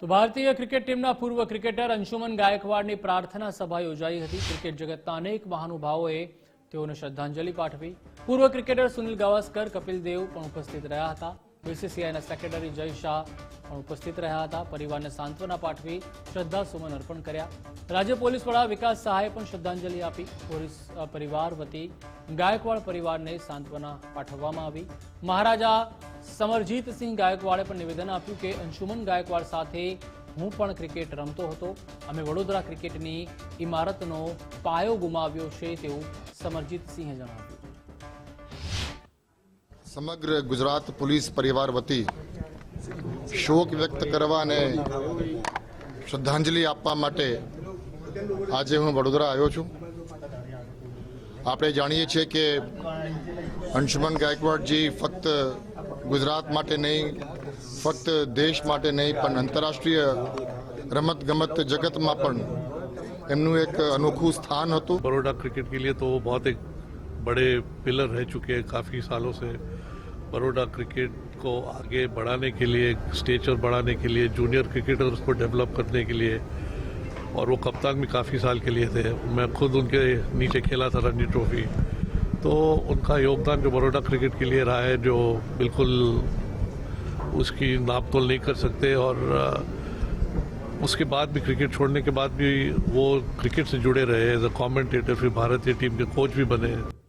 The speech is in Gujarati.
તો ભારતીય ક્રિકેટ ટીમના પૂર્વ ક્રિકેટર અંશુમન ગાયકવાડની પ્રાર્થના સભા યોજાઈ હતી. ક્રિકેટ જગતના અનેક મહાનુભાવોએ તેઓને શ્રદ્ધાંજલિ પાઠવી. પૂર્વ ક્રિકેટર સુનિલ ગાવસ્કર, કપિલ દેવ પણ ઉપસ્થિત રહ્યા હતા. બીસીસીઆઈના સેક્રેટરી જય શાહ પણ ઉપસ્થિત રહ્યા હતા. પરિવારને સાંત્વના પાઠવી શ્રદ્ધાસુમન અર્પણ કર્યા. રાજ્ય પોલીસ વડા વિકાસ સહાયે પણ શ્રદ્ધાંજલિ આપી. પોલીસ પરિવાર વતી ગાયકવાડ પરિવારને સાંત્વના પાઠવવામાં આવી. મહારાજા સમરજીતસિંહ ગાયકવાડે પણ નિવેદન આપ્યું કે અંશુમન ગાયકવાડ સાથે હું પણ ક્રિકેટ રમતો હતો. અમે વડોદરા ક્રિકેટની ઇમારતનો પાયો ગુમાવ્યો છે તેવું સમરજીતસિંહે જણાવ્યું. સમગ્ર ગુજરાત પોલીસ પરિવાર વતી શોક વ્યક્ત કરવા અને શ્રદ્ધાંજલિ આપવા માટે આજે હું વડોદરા આવ્યો છું. આપણે જાણીએ છીએ કે અંશુમન ગાયકવાડજી ફક્ત ગુજરાત માટે નહીં ફક્ત દેશ માટે નહીં પણ આંતરરાષ્ટ્રીય રમત ગમત જગતમાં પણ એમનું એક અનોખું સ્થાન હતું बड़ौदा क्रिकेट के लिए तो वो बहुत एक बड़े पिलर रह चुके हैं काफ़ी सालों से बड़ौदा क्रिकेट को आगे बढ़ाने के लिए स्टेचर बढ़ाने के लिए जूनियर क्रिकेटर्स को डेवलप करने के लिए और वो कप्तान भी काफ़ी साल के लिए थे मैं खुद उनके नीचे खेला था रणजी ट्रॉफी तो उनका योगदान जो बड़ोडा क्रिकेट के लिए रहा है, जो बिल्कुल उसकी नाप तोल नहीं कर सकते और उसके बाद भी क्रिकेट छोड़ने के बाद भी वो क्रिकेट से जुड़े रहे एज अ कॉमेंटेटर फिर भारतीय टीम के कोच भी बने